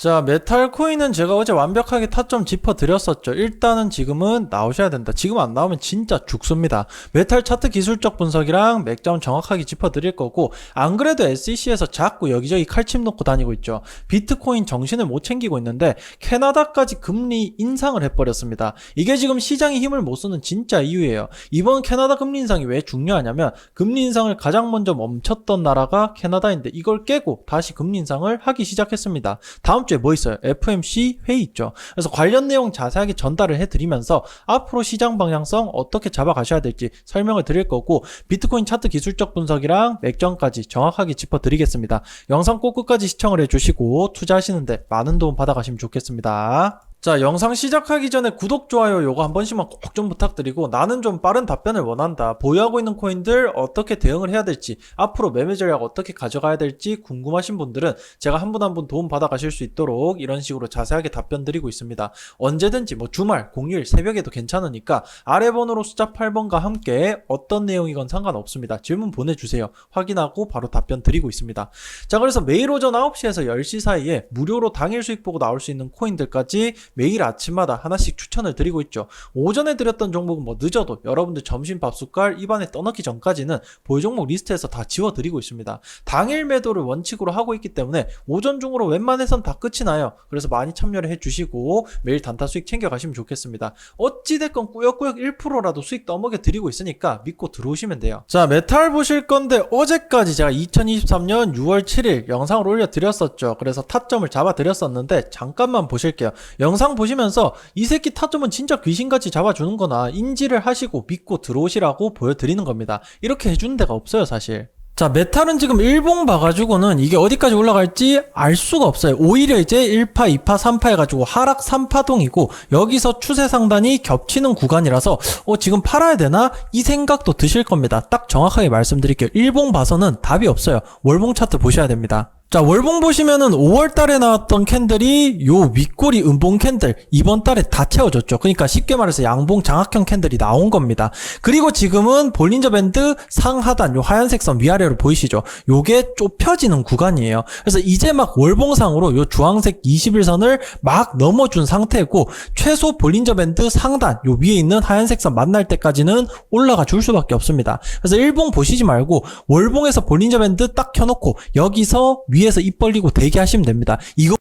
자, 메탈 코인은 제가 어제 완벽하게 타점 짚어드렸었죠. 일단은 지금은 나오셔야 된다. 지금 안 나오면 진짜 죽습니다. 메탈 차트 기술적 분석이랑 맥점 정확하게 짚어드릴 거고, 안 그래도 SEC에서 자꾸 여기저기 칼침 놓고 다니고 있죠. 비트코인 정신을 못 챙기고 있는데, 캐나다까지 금리 인상을 해버렸습니다. 이게 지금 시장이 힘을 못 쓰는 진짜 이유예요. 이번 캐나다 금리 인상이 왜 중요하냐면, 금리 인상을 가장 먼저 멈췄던 나라가 캐나다인데, 이걸 깨고 다시 금리 인상을 하기 시작했습니다. 다음 주에 뭐 있어요? FMC 회의 있죠. 그래서 관련 내용 자세하게 전달을 해드리면서 앞으로 시장 방향성 어떻게 잡아가셔야 될지 설명을 드릴 거고 비트코인 차트 기술적 분석이랑 맥점까지 정확하게 짚어드리겠습니다. 영상 꼭 끝까지 시청을 해주시고 투자하시는데 많은 도움 받아가시면 좋겠습니다. 자, 영상 시작하기 전에 구독, 좋아요 요거 한 번씩만 꼭 좀 부탁드리고 나는 좀 빠른 답변을 원한다. 보유하고 있는 코인들 어떻게 대응을 해야 될지, 앞으로 매매 전략 어떻게 가져가야 될지 궁금하신 분들은 제가 한 분 한 분 도움 받아 가실 수 있도록 이런 식으로 자세하게 답변 드리고 있습니다. 언제든지 뭐 주말, 공휴일, 새벽에도 괜찮으니까 아래 번호로 숫자 8번과 함께 어떤 내용이건 상관없습니다. 질문 보내주세요. 확인하고 바로 답변 드리고 있습니다. 자, 그래서 매일 오전 9시에서 10시 사이에 무료로 당일 수익 보고 나올 수 있는 코인들까지 매일 아침마다 하나씩 추천을 드리고 있죠. 오전에 드렸던 종목은 뭐 늦어도 여러분들 점심 밥 숟갈 입안에 떠넣기 전까지는 보유 종목 리스트에서 다 지워드리고 있습니다. 당일 매도를 원칙으로 하고 있기 때문에 오전 중으로 웬만해선 다 끝이 나요. 그래서 많이 참여를 해주시고 매일 단타 수익 챙겨가시면 좋겠습니다. 어찌됐건 꾸역꾸역 1%라도 수익 떠먹여 드리고 있으니까 믿고 들어오시면 돼요. 자, 메탈 보실 건데 어제까지 제가 2023년 6월 7일 영상을 올려드렸었죠. 그래서 타점을 잡아드렸었는데 잠깐만 보실게요. 영상 보시면서 이 새끼 타점은 진짜 귀신같이 잡아주는 거나 인지를 하시고 믿고 들어오시라고 보여드리는 겁니다. 이렇게 해주는 데가 없어요, 사실. 자, 메탈은 지금 일봉 봐가지고는 이게 어디까지 올라갈지 알 수가 없어요. 오히려 이제 1파, 2파, 3파 해가지고 하락 3파동이고 여기서 추세 상단이 겹치는 구간이라서 어, 지금 팔아야 되나? 이 생각도 드실 겁니다. 딱 정확하게 말씀드릴게요. 일봉 봐서는 답이 없어요. 월봉 차트 보셔야 됩니다. 자, 월봉 보시면은 5월 달에 나왔던 캔들이 요 윗꼬리 음봉 캔들 이번 달에 다 채워졌죠. 그러니까 쉽게 말해서 양봉 장악형 캔들이 나온 겁니다. 그리고 지금은 볼린저 밴드 상하단 요 하얀색 선 위아래로 보이시죠? 요게 좁혀지는 구간이에요. 그래서 이제 막 월봉상으로 요 주황색 21선을 막 넘어준 상태고 최소 볼린저 밴드 상단 요 위에 있는 하얀색 선 만날 때까지는 올라가 줄 수밖에 없습니다. 그래서 일봉 보시지 말고 월봉에서 볼린저 밴드 딱 켜놓고 여기서 위 에서 입 벌리고 대기하시면 됩니다. 이거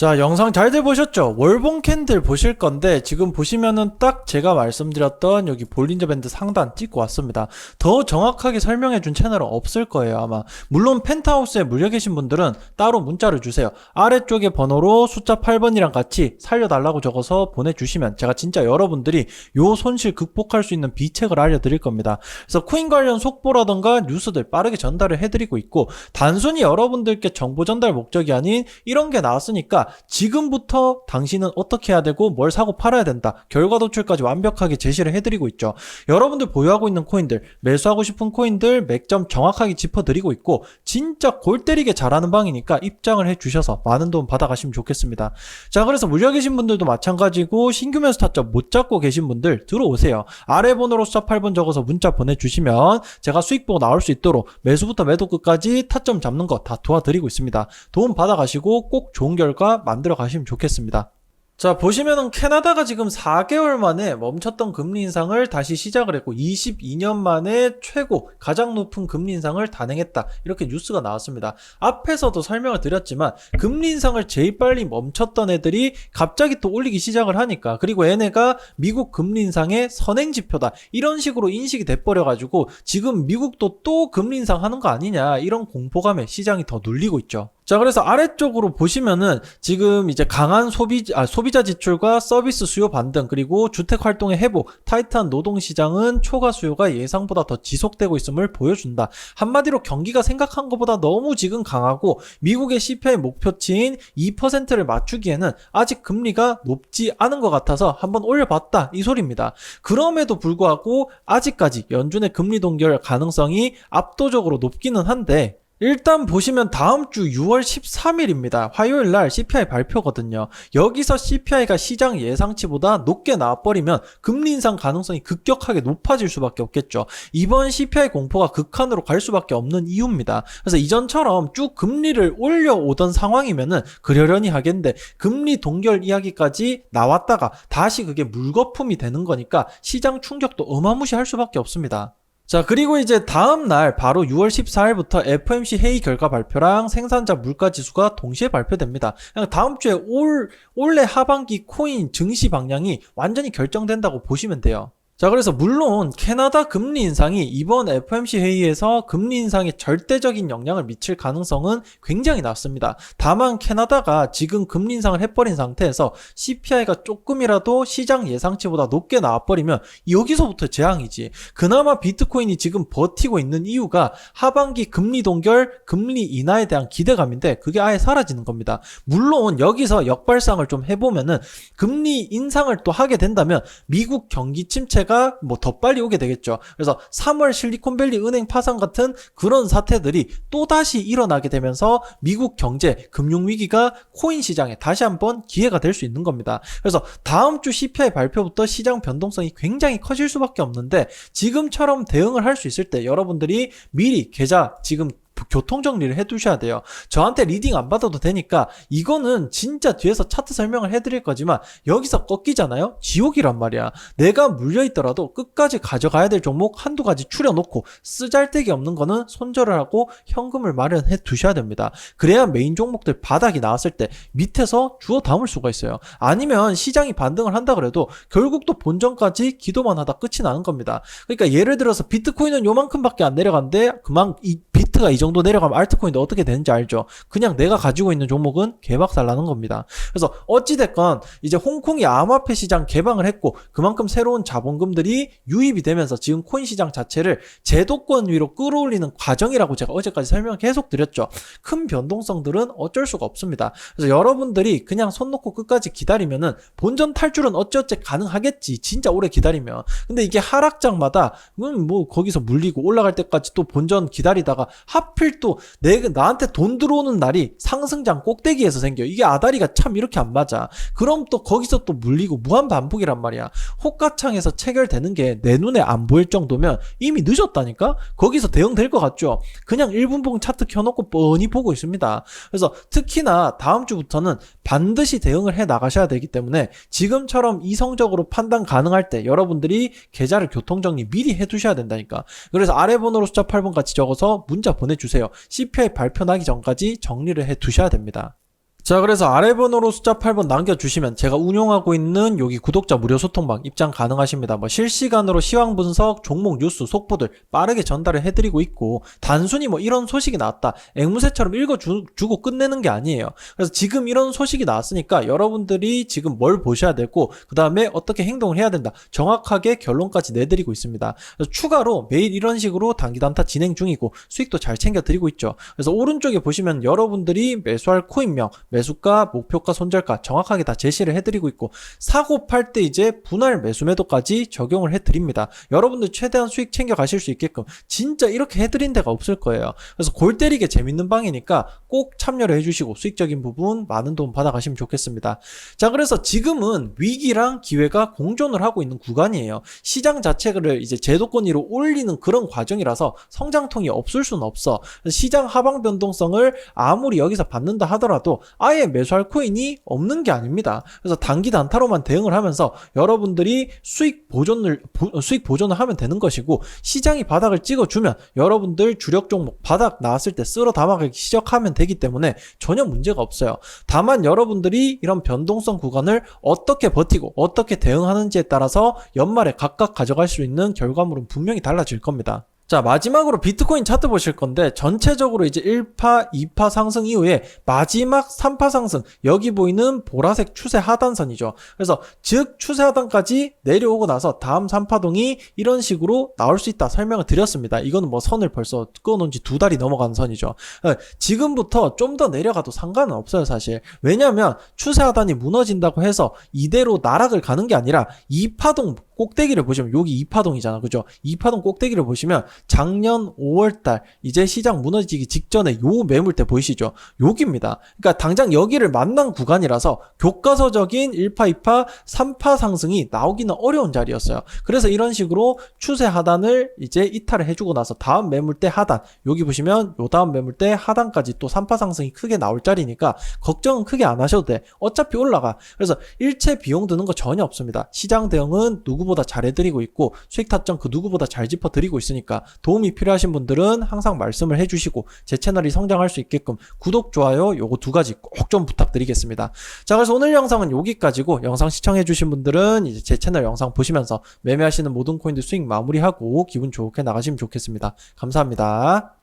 자, 영상 잘들 보셨죠? 월봉 캔들 보실 건데, 지금 보시면은 딱 제가 말씀드렸던 여기 볼린저 밴드 상단 찍고 왔습니다. 더 정확하게 설명해 준 채널은 없을 거예요, 아마. 물론 펜트하우스에 물려 계신 분들은 따로 문자를 주세요. 아래쪽에 번호로 숫자 8번이랑 같이 살려달라고 적어서 보내주시면 제가 진짜 여러분들이 요 손실 극복할 수 있는 비책을 알려드릴 겁니다. 그래서 코인 관련 속보라던가 뉴스들 빠르게 전달을 해드리고 있고, 단순히 여러분들께 정보 전달 목적이 아닌 이런 게 나왔으니까 지금부터 당신은 어떻게 해야 되고 뭘 사고 팔아야 된다. 결과 도출까지 완벽하게 제시를 해드리고 있죠. 여러분들 보유하고 있는 코인들, 매수하고 싶은 코인들 맥점 정확하게 짚어드리고 있고 진짜 골 때리게 잘하는 방이니까 입장을 해주셔서 많은 도움 받아가시면 좋겠습니다. 자 그래서 물려 계신 분들도 마찬가지고 신규 매수 타점 못 잡고 계신 분들 들어오세요. 아래 번호로 숫자 8번 적어서 문자 보내주시면 제가 수익 보고 나올 수 있도록 매수부터 매도 끝까지 타점 잡는 거다 도와드리고 있습니다. 도움 받아가시고 꼭 좋은 결과 만들어 가시면 좋겠습니다. 자, 보시면은 캐나다가 지금 4개월 만에 멈췄던 금리 인상을 다시 시작을 했고 22년 만에 최고 가장 높은 금리 인상을 단행했다. 이렇게 뉴스가 나왔습니다. 앞에서도 설명을 드렸지만 금리 인상을 제일 빨리 멈췄던 애들이 갑자기 또 올리기 시작을 하니까 그리고 얘네가 미국 금리 인상의 선행 지표다. 이런 식으로 인식이 돼 버려 가지고 지금 미국도 또 금리 인상 하는 거 아니냐. 이런 공포감에 시장이 더 눌리고 있죠. 자, 그래서 아래쪽으로 보시면은 지금 이제 강한 소비, 아, 소비자 지출과 서비스 수요 반등, 그리고 주택 활동의 회복, 타이트한 노동 시장은 초과 수요가 예상보다 더 지속되고 있음을 보여준다. 한마디로 경기가 생각한 것보다 너무 지금 강하고 미국의 CPI 목표치인 2%를 맞추기에는 아직 금리가 높지 않은 것 같아서 한번 올려봤다. 이 소리입니다. 그럼에도 불구하고 아직까지 연준의 금리 동결 가능성이 압도적으로 높기는 한데 일단 보시면 다음 주 6월 13일입니다. 화요일 날 CPI 발표거든요. 여기서 CPI가 시장 예상치보다 높게 나와버리면 금리 인상 가능성이 급격하게 높아질 수밖에 없겠죠. 이번 CPI 공포가 극한으로 갈 수밖에 없는 이유입니다. 그래서 이전처럼 쭉 금리를 올려오던 상황이면은 그러려니 하겠는데 금리 동결 이야기까지 나왔다가 다시 그게 물거품이 되는 거니까 시장 충격도 어마무시할 수밖에 없습니다. 자, 그리고 이제 다음 날 바로 6월 14일부터 FOMC 회의 결과 발표랑 생산자 물가 지수가 동시에 발표됩니다. 그냥 다음 주에 올 올해 하반기 코인 증시 방향이 완전히 결정된다고 보시면 돼요. 자, 그래서 물론 캐나다 금리 인상이 이번 FOMC 회의에서 금리 인상에 절대적인 영향을 미칠 가능성은 굉장히 낮습니다. 다만 캐나다가 지금 금리 인상을 해버린 상태에서 CPI가 조금이라도 시장 예상치보다 높게 나와버리면 여기서부터 재앙이지. 그나마 비트코인이 지금 버티고 있는 이유가 하반기 금리 동결, 금리 인하에 대한 기대감인데 그게 아예 사라지는 겁니다. 물론 여기서 역발상을 좀 해보면은 금리 인상을 또 하게 된다면 미국 경기 침체가 뭐 더 빨리 오게 되겠죠. 그래서 3월 실리콘밸리 은행 파산 같은 그런 사태들이 또 다시 일어나게 되면서 미국 경제 금융 위기가 코인 시장에 다시 한번 기회가 될 수 있는 겁니다. 그래서 다음 주 CPI 발표부터 시장 변동성이 굉장히 커질 수밖에 없는데 지금처럼 대응을 할 수 있을 때 여러분들이 미리 계좌 지금 교통 정리를 해 두셔야 돼요. 저한테 리딩 안 받아도 되니까 이거는 진짜 뒤에서 차트 설명을 해 드릴 거지만 여기서 꺾이잖아요? 지옥이란 말이야. 내가 물려 있더라도 끝까지 가져가야 될 종목 한두 가지 추려 놓고 쓰잘데기 없는 거는 손절을 하고 현금을 마련해 두셔야 됩니다. 그래야 메인 종목들 바닥이 나왔을 때 밑에서 주워 담을 수가 있어요. 아니면 시장이 반등을 한다 그래도 결국 또 본전까지 기도만 하다 끝이 나는 겁니다. 그러니까 예를 들어서 비트코인은 요만큼밖에 안 내려갔는데 그만 이 비트가 이 정도 내려가면 알트코인도 어떻게 되는지 알죠? 그냥 내가 가지고 있는 종목은 개박살 나는 겁니다. 그래서 어찌됐건 이제 홍콩이 암호화폐 시장 개방을 했고 그만큼 새로운 자본금들이 유입이 되면서 지금 코인 시장 자체를 제도권 위로 끌어올리는 과정이라고 제가 어제까지 설명을 계속 드렸죠. 큰 변동성들은 어쩔 수가 없습니다. 그래서 여러분들이 그냥 손 놓고 끝까지 기다리면은 본전 탈출은 어찌어찌 가능하겠지. 진짜 오래 기다리면. 근데 이게 하락장마다 음, 뭐 거기서 물리고 올라갈 때까지 또 본전 기다리다가 하필 또 내가 나한테 돈 들어오는 날이 상승장 꼭대기에서 생겨. 이게 아다리가 참 이렇게 안 맞아. 그럼 또 거기서 또 물리고 무한 반복이란 말이야. 호가창에서 체결되는 게 내 눈에 안 보일 정도면 이미 늦었다니까? 거기서 대응될 것 같죠? 그냥 1분봉 차트 켜놓고 뻔히 보고 있습니다. 그래서 특히나 다음 주부터는 반드시 대응을 해 나가셔야 되기 때문에 지금처럼 이성적으로 판단 가능할 때 여러분들이 계좌를 교통정리 미리 해 두셔야 된다니까. 그래서 아래 번호로 숫자 8번 같이 적어서 문자 보내주세요. CPI 발표 나기 전까지 정리를 해 두셔야 됩니다. 자, 그래서 아래 번호로 숫자 8번 남겨주시면 제가 운용하고 있는 여기 구독자 무료 소통방 입장 가능하십니다. 뭐 실시간으로 시황 분석, 종목 뉴스, 속보들 빠르게 전달을 해드리고 있고 단순히 뭐 이런 소식이 나왔다. 앵무새처럼 읽어주고 끝내는 게 아니에요. 그래서 지금 이런 소식이 나왔으니까 여러분들이 지금 뭘 보셔야 되고 그 다음에 어떻게 행동을 해야 된다. 정확하게 결론까지 내드리고 있습니다. 추가로 매일 이런 식으로 단기 단타 진행 중이고 수익도 잘 챙겨드리고 있죠. 그래서 오른쪽에 보시면 여러분들이 매수할 코인명 매수가, 목표가, 손절가 정확하게 다 제시를 해드리고 있고 사고 팔 때 이제 분할 매수 매도까지 적용을 해드립니다. 여러분들 최대한 수익 챙겨 가실 수 있게끔 진짜 이렇게 해드린 데가 없을 거예요. 그래서 골 때리게 재밌는 방이니까 꼭 참여를 해주시고 수익적인 부분 많은 도움 받아가시면 좋겠습니다. 자 그래서 지금은 위기랑 기회가 공존을 하고 있는 구간이에요. 시장 자체를 이제 제도권 위로 올리는 그런 과정이라서 성장통이 없을 수는 없어. 시장 하방 변동성을 아무리 여기서 받는다 하더라도 아예 매수할 코인이 없는 게 아닙니다. 그래서 단기 단타로만 대응을 하면서 여러분들이 수익 보존을 수익 보존을 하면 되는 것이고 시장이 바닥을 찍어주면 여러분들 주력 종목 바닥 나왔을 때 쓸어 담아가기 시작하면 되기 때문에 전혀 문제가 없어요. 다만 여러분들이 이런 변동성 구간을 어떻게 버티고 어떻게 대응하는지에 따라서 연말에 각각 가져갈 수 있는 결과물은 분명히 달라질 겁니다. 자, 마지막으로 비트코인 차트 보실 건데, 전체적으로 이제 1파, 2파 상승 이후에 마지막 3파 상승, 여기 보이는 보라색 추세 하단선이죠. 그래서, 즉, 추세 하단까지 내려오고 나서 다음 3파동이 이런 식으로 나올 수 있다 설명을 드렸습니다. 이거는 뭐 선을 벌써 끊어놓은 지 두 달이 넘어간 선이죠. 네, 지금부터 좀 더 내려가도 상관은 없어요, 사실. 왜냐면, 추세 하단이 무너진다고 해서 이대로 나락을 가는 게 아니라 2파동 꼭대기를 보시면 여기 2파동이잖아. 그죠? 2파동 꼭대기를 보시면 작년 5월달 이제 시장 무너지기 직전에 요 매물대 보이시죠? 여기입니다. 그러니까 당장 여기를 만난 구간이라서 교과서적인 1파, 2파, 3파 상승이 나오기는 어려운 자리였어요. 그래서 이런 식으로 추세 하단을 이제 이탈을 해주고 나서 다음 매물대 하단 여기 보시면 요 다음 매물대 하단까지 또 3파 상승이 크게 나올 자리니까 걱정은 크게 안 하셔도 돼. 어차피 올라가. 그래서 일체 비용 드는 거 전혀 없습니다. 시장 대응은 누구보다 잘해드리고 있고 수익 타점 그 누구보다 잘 짚어드리고 있으니까 도움이 필요하신 분들은 항상 말씀을 해주시고 제 채널이 성장할 수 있게끔 구독, 좋아요 요거 두 가지 꼭 좀 부탁드리겠습니다. 자 그래서 오늘 영상은 여기까지고 영상 시청해주신 분들은 이제 제 채널 영상 보시면서 매매하시는 모든 코인들 수익 마무리하고 기분 좋게 나가시면 좋겠습니다. 감사합니다.